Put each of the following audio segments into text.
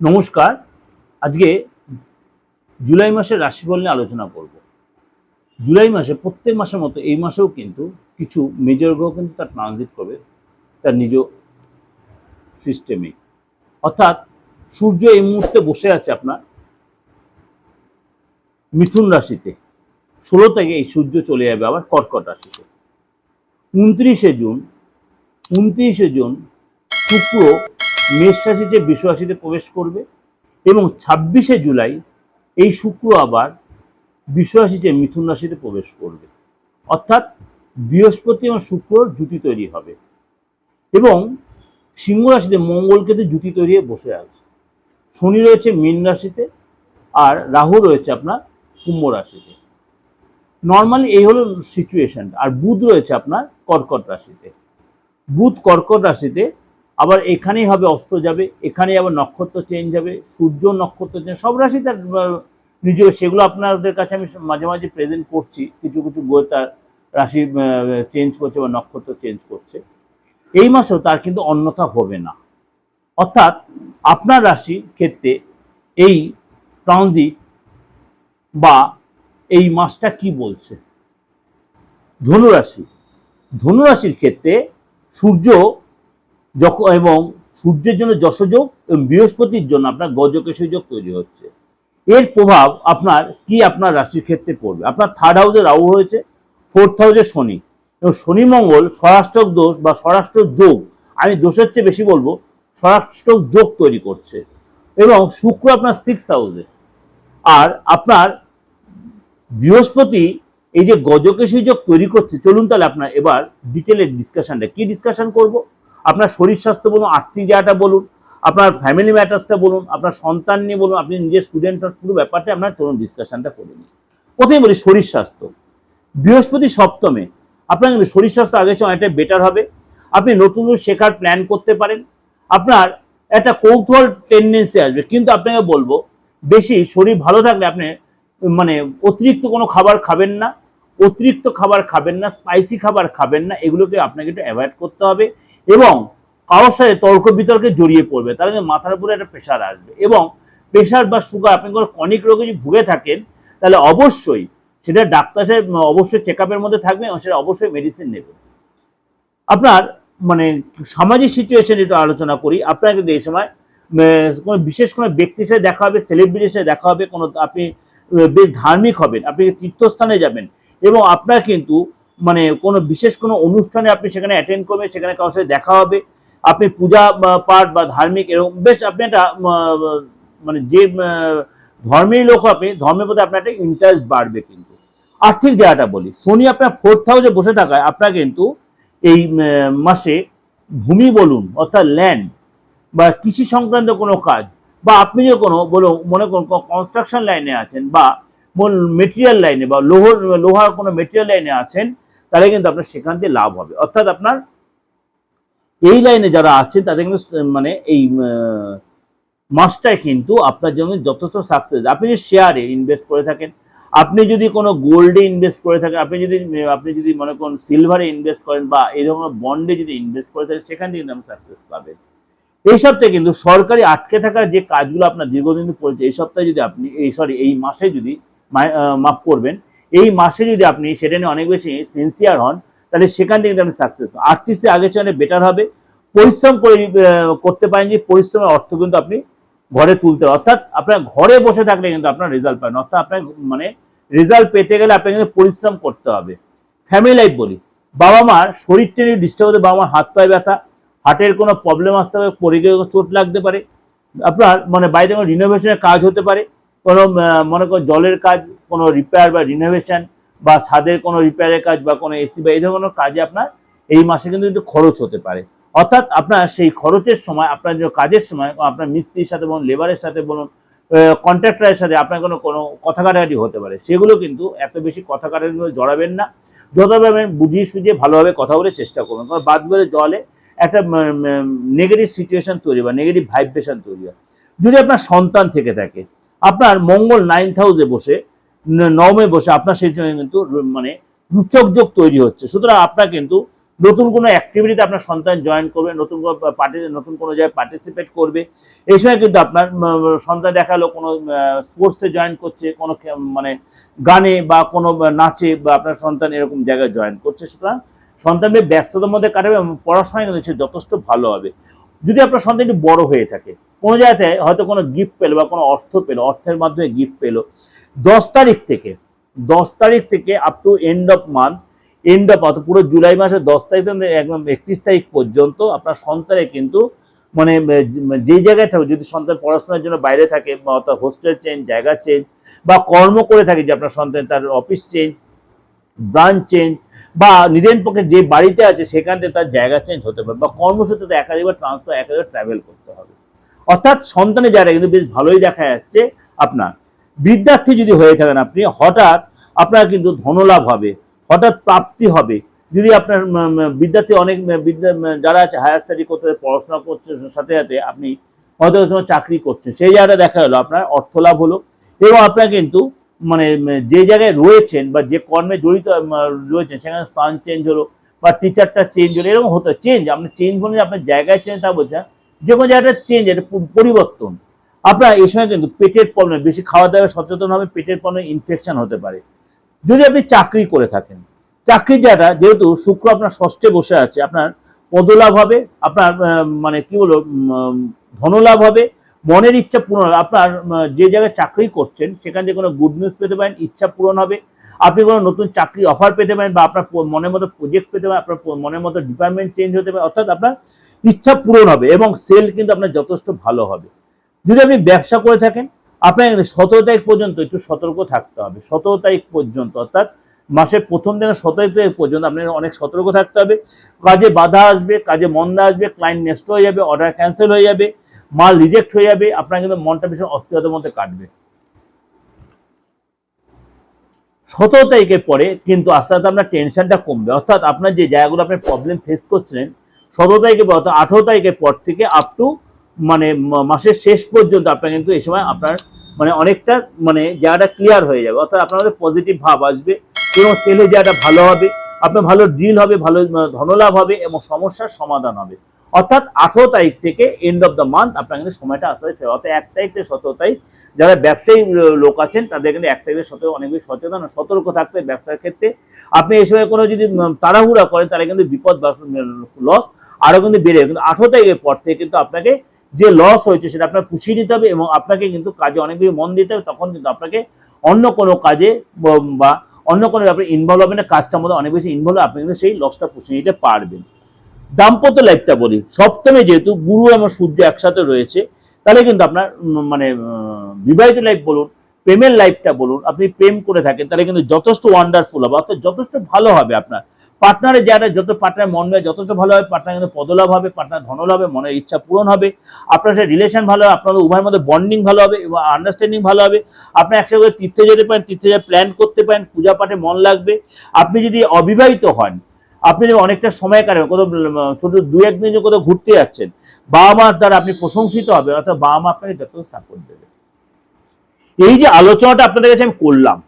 নমস্কার। আজকে জুলাই মাসের রাশিফল নিয়ে আলোচনা করব। জুলাই মাসে, প্রত্যেক মাসের মতো এই মাসেও কিন্তু কিছু মেজর গ্রহ কিন্তু তার ট্রানজিট করবে, তার নিজ সিস্টেমে অর্থাৎ সূর্য এই মুহূর্তে বসে আছে আপনার মিথুন রাশিতে। ষোলো থেকে এই সূর্য চলে যাবে আবার কর্কট রাশিতে। উনত্রিশে জুন উনত্রিশে জুন শুক্র মেষ রাশিতে বৃষ রাশিতে প্রবেশ করবে এবং ছাব্বিশে জুলাই এই শুক্র আবার রাশিতে মিথুন রাশিতে প্রবেশ করবে। অর্থাৎ বৃহস্পতি এবং শুক্রর জুতি তৈরি হবে এবং সিংহ রাশিতে মঙ্গলকে তো জুতি তৈরি বসে আছে। শনি রয়েছে মীন রাশিতে আর রাহু রয়েছে আপনার কুম্ভ রাশিতে। নর্মালি এই হলো সিচুয়েশন আর বুধ রয়েছে আপনার কর্কট রাশিতে। বুধ কর্কট রাশিতে আবার এখানেই হবে অস্ত যাবে এখানেই আবার নক্ষত্র চেঞ্জ হবে সূর্য নক্ষত্র চেঞ্জ সব রাশি তার আহ, নিজ সেগুলো আপনাদের কাছে আমি মাঝে মাঝে প্রেজেন্ট করছি কিছু কিছু বই তার রাশি চেঞ্জ করছে বা নক্ষত্র চেঞ্জ করছে। এই মাসেও তার কিন্তু অন্যথা হবে না। অর্থাৎ আপনার রাশি ক্ষেত্রে এই ট্রানজিট বা এই মাসটা কি বলছে? ধনুরাশি ধনুরাশির ক্ষেত্রে সূর্য যখন এবং সূর্যের জন্য যশযোগ এবং বৃহস্পতির জন্য আপনার গজকেশী যোগ তৈরি হচ্ছে। এর প্রভাব আপনার কি আপনার রাশির ক্ষেত্রে পড়বে? আপনার থার্ড হাউসে রাহু হয়েছে ফোর্থ হাউসে শনি। এবং শনি মঙ্গল স্বরাষ্ট্রক দোষ বা স্বরাষ্ট্র যোগ, আমি দোষের চেয়ে বেশি বলব, স্বরাষ্ট্রক যোগ তৈরি করছে। এবং শুক্র আপনার সিক্স হাউসে আর আপনার বৃহস্পতি এই যে গজকেশী যোগ তৈরি করছে, চলুন তাহলে আপনার এবার ডিটেলের ডিসকাশনটা কি ডিসকাশন করব? আপনার শরীর স্বাস্থ্য বলুন, আর্থিক জায়গাটা বলুন, আপনার ফ্যামিলি ম্যাটার্সটা বলুন, আপনার সন্তান নিয়ে বলুন, আপনি নিজের স্টুডেন্ট পুরো ব্যাপারটা আপনার চলুন ডিসকাশনটা করে নিন প্রথমে বলি শরীর স্বাস্থ্য। বৃহস্পতি সপ্তমে আপনার কিন্তু শরীর স্বাস্থ্য আগের চেয়ে অনেকটা বেটার হবে। আপনি নতুন নতুন শেখার প্ল্যান করতে পারেন। আপনার একটা কৌতূহল টেন্ডেন্সি আসবে। কিন্তু আপনাকে বলব, বেশি শরীর ভালো থাকলে আপনি মানে অতিরিক্ত কোনো খাবার খাবেন না, অতিরিক্ত খাবার খাবেন না স্পাইসি খাবার খাবেন না, এগুলোকে আপনাকে একটু অ্যাভয়েড করতে হবে। এবং কারোর সাথে তর্ক বিতর্কে জড়িয়ে পড়বে তাহলে কিন্তু মাথার উপরে একটা প্রেশার আসবে এবং প্রেশার বা সুগার, আপনি কোনো কনিক রোগে যদি ভুগে থাকেন, তাহলে অবশ্যই সেটা ডাক্তার সাহেব অবশ্যই চেক মধ্যে থাকবে এবং সেটা অবশ্যই মেডিসিন নেবে আপনার মানে সামাজিক সিচুয়েশন একটু আলোচনা করি, আপনার কিন্তু এই সময় কোনো বিশেষ কোনো ব্যক্তির সাথে দেখা হবে সেলিব্রিটির সাথে দেখা হবে, কোনো আপনি বেশ ধার্মিক হবেন, আপনি তীর্থস্থানে যাবেন এবং আপনার কিন্তু মানে কোনো বিশেষ কোনো অনুষ্ঠানে আপনি সেখানে অ্যাটেন্ড করবেন, সেখানে কারোর সাথে দেখা হবে, আপনি পূজা পাঠ বা ধার্মিক এরকম, বেশ আপনি একটা মানে যে ধর্মের লোক আপনি, ধর্মের প্রতি আপনার একটা ইন্টারেস্ট বাড়বে কিন্তু। আর্থিক জায়গাটা বলি শনি আপনার ফোর্থ হাউসে বসে থাকায় আপনার কিন্তু এই মাসে ভূমি বলুন, অর্থাৎ ল্যান্ড বা কৃষি সংক্রান্ত কোনো কাজ, বা আপনি যে কোনো বলো, মনে করুন কনস্ট্রাকশন লাইনে আছেন বা মেটেরিয়াল লাইনে বা লোহার লোহার কোনো মেটেরিয়াল লাইনে আছেন তাহলে কিন্তু আপনার সেখান থেকে লাভ হবে। অর্থাৎ আপনার এই লাইনে যারা আছেন, তাদের কিন্তু মানে এই মাসটায় কিন্তু আপনার জন্য যথেষ্ট সাকসেস আপনি যদি শেয়ারে ইনভেস্ট করে থাকেন, আপনি যদি কোনো গোল্ডে ইনভেস্ট করে থাকেন, আপনি যদি আপনি যদি মনে করুন সিলভারে ইনভেস্ট করেন বা এই ধরনের বন্ডে যদি ইনভেস্ট করে থাকেন, সেখান থেকে কিন্তু আপনি সাকসেস পাবেন। এই সপ্তাহে কিন্তু সরকারি আটকে থাকার যে কাজগুলো আপনার দীর্ঘদিন পড়েছে, এই সপ্তাহে যদি আপনি, এই সরি এই মাসে যদি মাফ করবেন এই মাসে যদি আপনি সেটা নিয়ে অনেক বেশি সিনসিয়ার হন, তাহলে সেখান থেকে আপনি সাকসেস আর্টিস্টে আগের চেয়ে অনেক বেটার হবে। পরিশ্রম করে করতে পারেন যে পরিশ্রমের অর্থ কিন্তু আপনি ঘরে তুলতে। অর্থাৎ আপনার ঘরে বসে থাকলে কিন্তু আপনার রেজাল্ট পাবেন। অর্থাৎ আপনার মানে রেজাল্ট পেতে গেলে আপনাকে কিন্তু পরিশ্রম করতে হবে। ফ্যামিলি লাইফ বলি। বাবা মার শরীরটা নিয়ে ডিস্টার্ব হতে বাবা মার হাত পায়ে ব্যথা হার্টের কোনো প্রবলেম আসতে পারে, পড়ে গিয়ে চোট লাগতে পারে। আপনার মানে বাড়িতে কোনো রিনোভেশনের কাজ হতে পারে, কোনো মনে করো জলের কাজ কোনো রিপেয়ার বা রিনোভেশন বা ছাদের কোনো রিপেয়ারের কাজ বা কোনো এসি বা এই ধরনের কাজে আপনার এই মাসে কিন্তু একটু খরচ হতে পারে। অর্থাৎ আপনার সেই খরচের সময়, আপনার যে কাজের সময়, আপনার মিস্ত্রির সাথে বলুন লেবারের সাথে বলুন কন্ট্রাক্টরের সাথে আপনার কোনো কোনো কথা কাটাকাটি হতে পারে। সেগুলো কিন্তু এত বেশি কথা কাটাকাটি জড়াবেন না। যতভাবে বুঝিয়ে সুঝিয়ে ভালোভাবে কথা বলে চেষ্টা করবেন। কারণ বাদ বলে জলে একটা নেগেটিভ সিচুয়েশন তৈরি বা নেগেটিভ ভাইব্রেশন তৈরি হয়। যদি আপনার সন্তান থেকে থাকে, আপনার মঙ্গল নাইন্থ হাউসে বসে নবমে বসে আপনার সেই জন্য কিন্তু মানে রুচক যোগ তৈরি হচ্ছে। সুতরাং আপনার কিন্তু নতুন কোনো অ্যাক্টিভিটিতে আপনার সন্তান জয়েন করবে, নতুন কোনো পার্টি নতুন কোনো জায়গায় পার্টিসিপেট করবে। এই সময় কিন্তু আপনার সন্তান দেখাল, কোনো স্পোর্টসে জয়েন করছে, কোনো মানে গানে বা কোনো নাচে বা আপনার সন্তান এরকম জায়গায় জয়েন করছে। সুতরাং সন্তানের ব্যস্ততার মধ্যে কাটাবে এবং পড়াশোনায় কিন্তু সে যথেষ্ট ভালো হবে। যদি আপনার সন্তান একটু বড় হয়ে থাকে, কোনো জায়গাতে হয়তো কোনো গিফট পেল বা কোনো অর্থ পেল, অর্থের মাধ্যমে গিফট পেল দশ তারিখ থেকে, দশ তারিখ থেকে up to end of month end of অর্থাৎ পুরো জুলাই মাসের দশ তারিখ থেকে একদম একত্রিশ তারিখ পর্যন্ত আপনার সন্তানের কিন্তু মানে যে জায়গায় থাকুক যদি সন্তান পড়াশোনার জন্য বাইরে থাকে বা অর্থাৎ হোস্টেল চেঞ্জ জায়গা চেঞ্জ বা কর্ম করে থাকে যে আপনার সন্তান তার অফিস চেঞ্জ ব্রাঞ্চ চেঞ্জ বা নিদেন পক্ষে যে বাড়িতে আছে সেখান থেকে তার জায়গা চেঞ্জ হতে পারে বা কর্মসূত্রে একাধিকবার ট্রান্সফার একাধিকবার ট্রাভেল করতে হবে। অর্থাৎ সন্তানের জায়গা কিন্তু বেশ ভালোই দেখা যাচ্ছে আপনার। বিদ্যার্থী যদি হয়ে থাকেন আপনি, হঠাৎ আপনার কিন্তু ধনলাভ হবে, হঠাৎ প্রাপ্তি হবে। যদি আপনার বিদ্যার্থী অনেক বিদ্যা যারা আছে হায়ার স্টাডি করতে, পড়াশোনা করছে, সাথে সাথে আপনি হয়তো সময় চাকরি করছেন, সেই জায়গাটা দেখা গেলো, আপনার অর্থ লাভ হলো এবং আপনার কিন্তু মানে যে জায়গায় রয়েছেন বা যে কর্মে জড়িত রয়েছেন, সেখানে স্থান চেঞ্জ হলো বা টিচারটা চেঞ্জ হলো, এরকম হতো চেঞ্জ আপনি চেঞ্জ বলে আপনার জায়গায় চেঞ্জ তা বলছেন যে কোনো জায়গাটা চেঞ্জ এটা পরিবর্তন। আপনার এই সময় কিন্তু পেটের প্রবলেম বেশি খাওয়া দাওয়া, সচেতন হবে পেটের প্রবলেম ইনফেকশন হতে পারে। যদি আপনি চাকরি করে থাকেন, চাকরি জায়গাটা যেহেতু শুক্র আপনার ষষ্ঠে বসে আছে, আপনার পদলাভ হবে, আপনার মানে কি বলব ধনলাভ হবে, মনের ইচ্ছা পূরণ হবে, আপনার যে জায়গায় চাকরি করছেন, সেখান থেকে কোনো গুড নিউজ পেতে পারেন, ইচ্ছা পূরণ হবে। আপনি কোনো নতুন চাকরি অফার পেতে পারেন বা আপনার মনের মতো প্রজেক্ট পেতে পারেন, আপনার মনের মতো ডিপার্টমেন্ট চেঞ্জ হতে পারে, অর্থাৎ আপনার ইচ্ছা পূরণ হবে এবং সেল কিন্তু আপনার যথেষ্ট ভালো হবে। যদি আপনি ব্যবসা করে থাকেন, আপনার কিন্তু সতেরো তারিখ পর্যন্ত একটু সতর্ক থাকতে হবে। সতেরো তারিখ পর্যন্ত, অর্থাৎ মাসের প্রথম দিনে সতেরো তারিখ পর্যন্ত আপনার অনেক সতর্ক থাকতে হবে। কাজে বাধা আসবে, কাজে মন্দা আসবে ক্লায়েন্ট নেস্ট হয়ে যাবে অর্ডার ক্যান্সেল হয়ে যাবে, মাল রিজেক্ট হয়ে যাবে, আপনার কিন্তু মনটা ভীষণ অস্থিরতার মধ্যে কাটবে। সতেরো তারিখের পরে কিন্তু আস্তে আস্তে আপনার টেনশনটা কমবে। অর্থাৎ আপনার যে জায়গাগুলো আপনি প্রবলেম ফেস করছিলেন, সতেরো তারিখের পর অর্থাৎ আঠেরো তারিখের পর থেকে আপ টু মানে মাসের শেষ পর্যন্ত আপনার কিন্তু এই সময় আপনার মানে অনেকটা মানে জায়গাটা ক্লিয়ার হয়ে যাবে। অর্থাৎ আপনার পজিটিভ ভাব আসবে এবং সেলে জায়গাটা ভালো হবে, আপনার ভালো ডিল হবে, ভালো ধনলাভ হবে এবং সমস্যার সমাধান হবে। অর্থাৎ আঠেরো তারিখ থেকে এন্ড অফ দ্য মান্থ আপনার কিন্তু সময়টা আস্তে আস্তে অর্থাৎ এক তারিখ থেকে সতেরো তারিখ যারা ব্যবসায়ী লোক আছেন তাদের কিন্তু এক তারিখে সতেরো অনেক বেশি সচেতন সতর্ক থাকতে ব্যবসার ক্ষেত্রে। আপনি এই সময় কোনো যদি তাড়াহুড়া করেন তাহলে কিন্তু বিপদ লস আরও কিন্তু বেড়ে। কিন্তু আঠেরো তারিখের পর থেকে কিন্তু আপনাকে যে লস হয়েছে সেটা আপনার পুষিয়ে নিতে হবে এবং আপনাকে কিন্তু কাজে অনেক বেশি মন দিতে হবে, তখন কিন্তু আপনাকে অন্য কোনো কাজে বা অন্য কোনো ব্যাপারে ইনভলভ হবে না, কাজটার মধ্যে অনেক বেশি ইনভলভ আপনি কিন্তু সেই লসটা পুষিয়ে নিতে পারবেন। দাম্পত্য লাইফটা বলি, সপ্তমে যেহেতু গুরু এবং সূর্য একসাথে রয়েছে, তাহলে কিন্তু আপনার মানে বিবাহিত লাইফ বলুন, প্রেমের লাইফটা বলুন, আপনি প্রেম করে থাকেন, তাহলে কিন্তু যথেষ্ট ওয়ান্ডারফুল হবে, অর্থাৎ যথেষ্ট ভালো হবে আপনার। পার্টনারের যারা যত পার্টনার মন হয় যথেষ্ট ভালো হবে, পার্টনার কিন্তু পদলাভ হবে, পার্টনার ধনলাভ হবে, মনের ইচ্ছা পূরণ হবে, আপনার সাথে রিলেশন ভালো হবে আপনাদের উভয়ের মধ্যে বন্ডিং ভালো হবে এবং আন্ডারস্ট্যান্ডিং ভালো হবে, আপনি একসাথে তীর্থে যেতে পারেন, তীর্থে যাওয়ার প্ল্যান করতে পারেন, পূজা পাঠে মন লাগবে, আপনি যদি অবিবাহিত হন, আপনি যদি অনেকটা সময় কাটেন, কোথাও ছোট দু একদিন যদি কোথাও ঘুরতে যাচ্ছেন বাবা মার দ্বারা আপনি প্রশংসিত হবে অর্থাৎ বাবা মা আপনাকে যত সাপোর্ট দেবে। এই যে আলোচনাটা আপনাদের কাছে আমি করলাম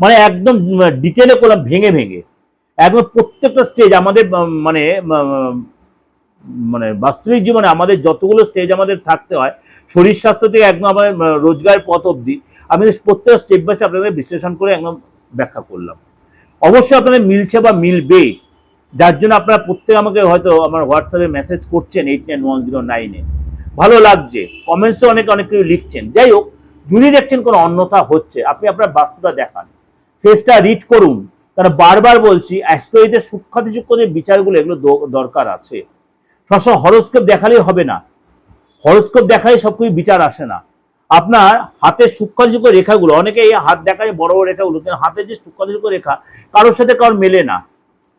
মানে একদম ডিটেলে করলাম, ভেঙে ভেঙে। একদম প্রত্যেকটা স্টেজ আমাদের মানে মানে বাস্তবিক জীবনে আমাদের যতগুলো স্টেজ আমাদের থাকতে হয়, শরীর স্বাস্থ্য থেকে একদম আমাদের রোজগার পথ অবধি, আমি প্রত্যেক স্টেপ বাই স্টেপ আপনাদের বিশ্লেষণ করে একদম ব্যাখ্যা করলাম। অবশ্যই আপনাদের মিলছে বা মিলবে, যার জন্য আপনারা প্রত্যেক আমাকে হয়তো আমার হোয়াটসঅ্যাপে মেসেজ করছেন এইট নাইন ওয়ান জিরো নাইনে ভালো লাগছে কমেন্টসে অনেকে, অনেক কিছু লিখছেন। যাই হোক, যদি দেখছেন কোনো অন্যথা হচ্ছে, আপনি আপনার বাস্তুটা দেখান ফেসটা রিড করুন। কারণ বারবার বলছি অ্যাস্ট্রোইতে সূক্ষ্মাতি যে বিচারগুলো এগুলো দরকার আছে। সবসময় হরস্কোপ দেখালেই হবে না। হরস্কোপ দেখালে সব কিছু বিচার আসে না। আপনার হাতের সূক্ষ্ম রেখাগুলো, অনেকে এই হাত দেখায় বড় বড় রেখাগুলো কিন্তু হাতের যে সূক্ষ্ম রেখা, কারোর সাথে কারোর মেলে না।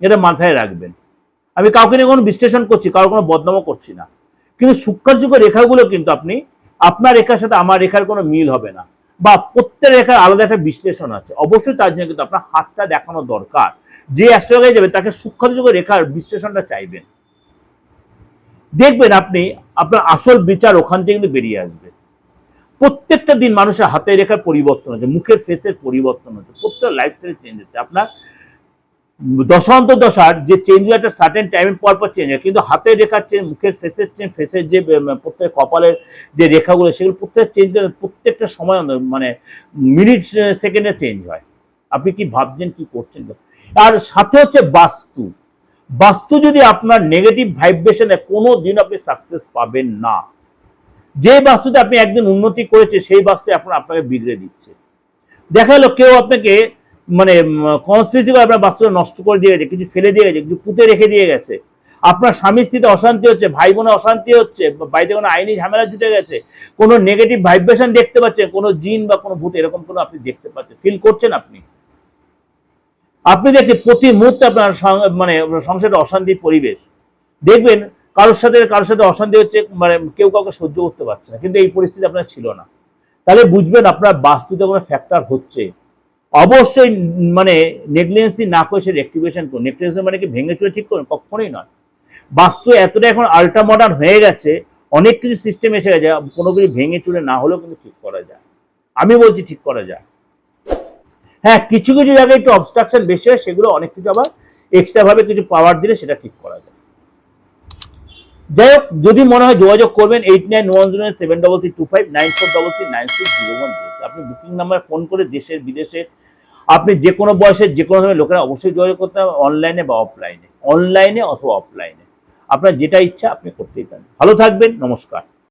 এটা মাথায় রাখবেন। আমি কাউকে নিয়ে কোনো বিশ্লেষণ করছি, কারোর কোনো বদনামও করছি না। কিন্তু সূক্ষ্ম রেখাগুলো কিন্তু আপনি, আপনার রেখার সাথে আমার রেখার কোনো মিল হবে না। বা প্রত্যেক রেখার আলাদা একটা বিশ্লেষণ আছে। অবশ্যই তার জন্য কিন্তু আপনার হাতটা দেখানো দরকার। যে অ্যাস্ট্রোলজি যাবে, তাকে সূক্ষ্ম সূক্ষ্ম রেখার বিশ্লেষণটা চাইবেন। দেখবেন আপনি, আপনার আসল বিচার ওখান থেকে কিন্তু বেরিয়ে আসবে। প্রত্যেকটা দিন মানুষের হাতের রেখার পরিবর্তন হচ্ছে, মুখের ফেসের পরিবর্তন হচ্ছে প্রত্যেক লাইফস্টাইল চেঞ্জ হচ্ছে। আপনার দশান্ত দশার যে চেঞ্জ হয় একটা সার্টেন টাইমের পর পর চেঞ্জ হয়। কিন্তু হাতের রেখার চেঞ্জ মুখের ফেসের চেঞ্জ ফেসের যে প্রত্যেক কপালের যে রেখাগুলো, সেগুলো প্রত্যেক চেঞ্জ প্রত্যেকটা সময় মানে মিনিট সেকেন্ডে চেঞ্জ হয়। আপনি কি ভাবছেন, কি করছেন? আর সাথে হচ্ছে বাস্তু। বাস্তু যদি আপনার নেগেটিভ ভাইব্রেশনে কোনো দিন আপনি সাকসেস পাবেন না। যে বাস্তুতে আপনি একদিন উন্নতি করেছে সেই বাস্তু এখন আপনাকে বিগড়ে দিচ্ছে। দেখা গেলো কেউ আপনাকে মানে কনস্পিরেসি করে আপনার বাস্তুটা নষ্ট করে দিয়ে গেছে, কিছু ফেলে দিয়ে গেছে, কিছু পুঁতে রেখে দিয়ে গেছে। আপনার স্বামী স্ত্রীতে অশান্তি হচ্ছে, ভাই বোনে অশান্তি হচ্ছে বাড়িতে কোনো আইনি ঝামেলা জুটে গেছে, কোনো নেগেটিভ ভাইব্রেশন দেখতে পাচ্ছেন, কোনো জিন বা কোনো ভূত, এরকম কোনো আপনি দেখতে পাচ্ছেন ফিল করছেন আপনি? আপনি দেখছেন প্রতি মুহূর্তে আপনার মানে সংসারে অশান্তির পরিবেশ। দেখবেন কারোর সাথে কারোর সাথে অশান্তি হচ্ছে মানে কেউ কাউকে সহ্য করতে পারছে না, কিন্তু এই পরিস্থিতি আপনার ছিল না। তাহলে বুঝবেন আপনার বাস্তুতে কোনো ফ্যাক্টর হচ্ছে। অবশ্যই মানে নেগলিজেন্সি না করে সে রেক্টিভেশন করুন। নেগলিজেন্সি মানে কি? ভেঙে চুরে ঠিক করুন? কখনোই নয়। বাস্তু এতটা এখন আল্ট্রা মডার্ন হয়ে গেছে, অনেক কিছু সিস্টেম এসে গেছে, কোনো কিছু ভেঙে চুরে না হলেও কিন্তু ঠিক করা যায়। আমি বলছি ঠিক করা যায়। হ্যাঁ কিছু কিছু জায়গায় একটু অবস্ট্রাকশন বেশি হয়, সেগুলো অনেক কিছু আবার এক্সট্রা ভাবে কিছু পাওয়ার দিলে সেটা ঠিক করা যায়। যাই হোক, যদি মনে হয় যোগাযোগ করবেন eight nine one zero seven double three two five nine four double three nine six zero one আপনি বুকিং নাম্বার ফোন করে দেশের বিদেশে আপনি যে কোনো বয়সের যে কোনো ধরনের লোকেরা অবশ্যই যোগাযোগ করতে হবে অনলাইনে বা অফলাইনে অনলাইনে অথবা অফলাইনে আপনার যেটা ইচ্ছা আপনি করতেই পারেন। ভালো থাকবেন, নমস্কার।